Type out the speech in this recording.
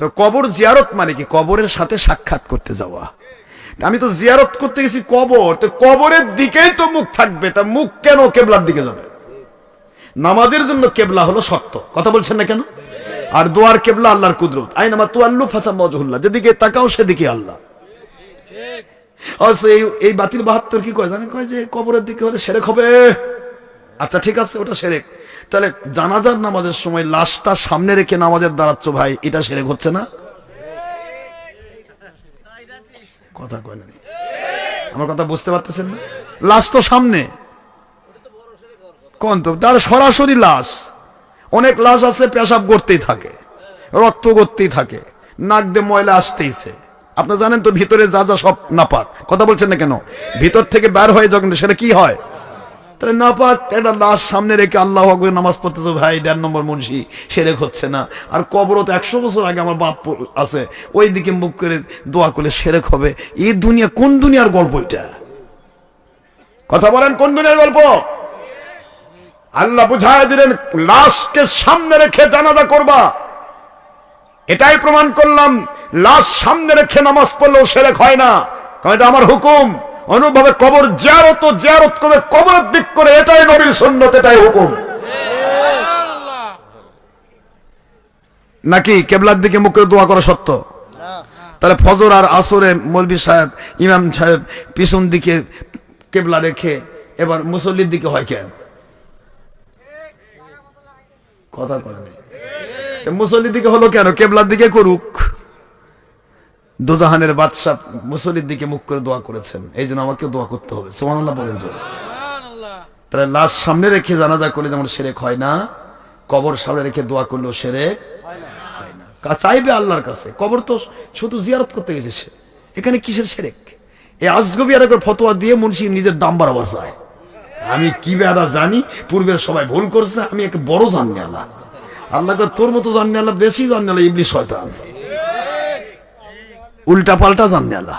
তো কবর জিয়ারত মানে কি? কবরের সাথে সাক্ষাৎ করতে যাওয়া। আমি তো জিয়ারত করতে গেছি কবর, তো কবরের দিকেই তো মুখ থাকবে, তা মুখ কেন কেবলার দিকে যাবে? নামাজের জন্য কেবলা হলো সত্য কথা বলছেন না কেন? আর দোয়ার কেবলা আল্লাহর কুদরত। আইন আমার তু আল্লু ফাতা মজহুল্লাহ যেদিকে তাকাও সেদিকে আল্লাহ। এই এই বাতিল বাহাত্তর কি কয়? জানেন কয় যে কবরের দিকে হলে সেরেক হবে? আচ্ছা ঠিক আছে, ওটা সেরেক। তাহলে জানাজার নামাজের সময় লাশটা সামনে রেখে নামাজের দাঁড়াচ্ছ ভাই, এটা সেরে হচ্ছে না? কথা কয় না আমার কথা বুঝতে পারতেছেন না? লাশ তো সামনে। কোন তো? তার সরাসরি লাশ। অনেক লাশ আছে, পেশাব করতেই থাকে, রক্ত করতেই থাকে, নাক দিয়ে ময়লা আসতেইছে আপনার জানেন তো ভিতরে যা যা সব নাপাক। কথা বলছেন না কেন? ভিতর থেকে বের হয়ে যখন সেটা কি হয়? তাহলে নাপাক, একটা লাশ সামনে রেখে আল্লাহ আকবর নামাজ পড়তেছো, ভাই, দেড় নম্বর মুন্সি সেরেক হচ্ছে না। আর কবরও তো একশো বছর আগে আমার বাপ আছে। ওই দিকে মুখ করে দোয়া করলে সেরেক হবে। এই দুনিয়া, কোন দুনিয়ার গল্প এটা? কথা বলেন, কোন দুনিয়ার গল্প? আল্লাহ বুঝায় দিলেন, লাশকে সামনে রেখে জানাজা করবা। এটাই প্রমাণ করলাম, লাশ সামনে রেখে নামাজ পড়লেও সেরেক হয় না। কারণ এটা আমার হুকুম। অনুভাবে কবর জিয়ারত ও জিয়ারত করে কবরের দিক করে, এটাই নবীর সুন্নত, এটাই হুকুম। নাকি কেবলার দিকে মুখ দোয়া করা সত্য? তাহলে ফজর আর আসরে মৌলবী সাহেব, ইমাম সাহেব পিছন দিকে কেবলা রেখে এবার মুসল্লির দিকে হয় কেন? কথা করে মুসল্লির দিকে হলো কেন? কেবলার দিকে করুক। দোজাহানের বাদশাহ মুসল্লির দিকে মুখ করে দোয়া করেছেন। এই জন্য আমাকে দোয়া করতে হবে। সোমানুল্লাহ বলেন তাহলে লাশ সামনে রেখে জানাজা করলে যেমন সেরেক হয় না কবর সামনে রেখে দোয়া করলেও সেরেক হয় না। চাইবে আল্লাহর কাছে। কবর তো শুধু জিয়ারত করতে গেছে সে। এখানে কিসের সেরেক? এই আজগবি আর একবার ফতোয়া দিয়ে মুন্সি নিজের দাম বাড়াবার চায়। আমি কি বেদা জানি পূর্বের সবাই ভুল করছে আমি একটা বড় জানি আল্লাহ। আল্লাহকে তোর মতো জানি আল্লাহ বেশি জানি আল্লাহ ইবলিশ শয়তান। উল্টা পাল্টা জানি আল্লাহ।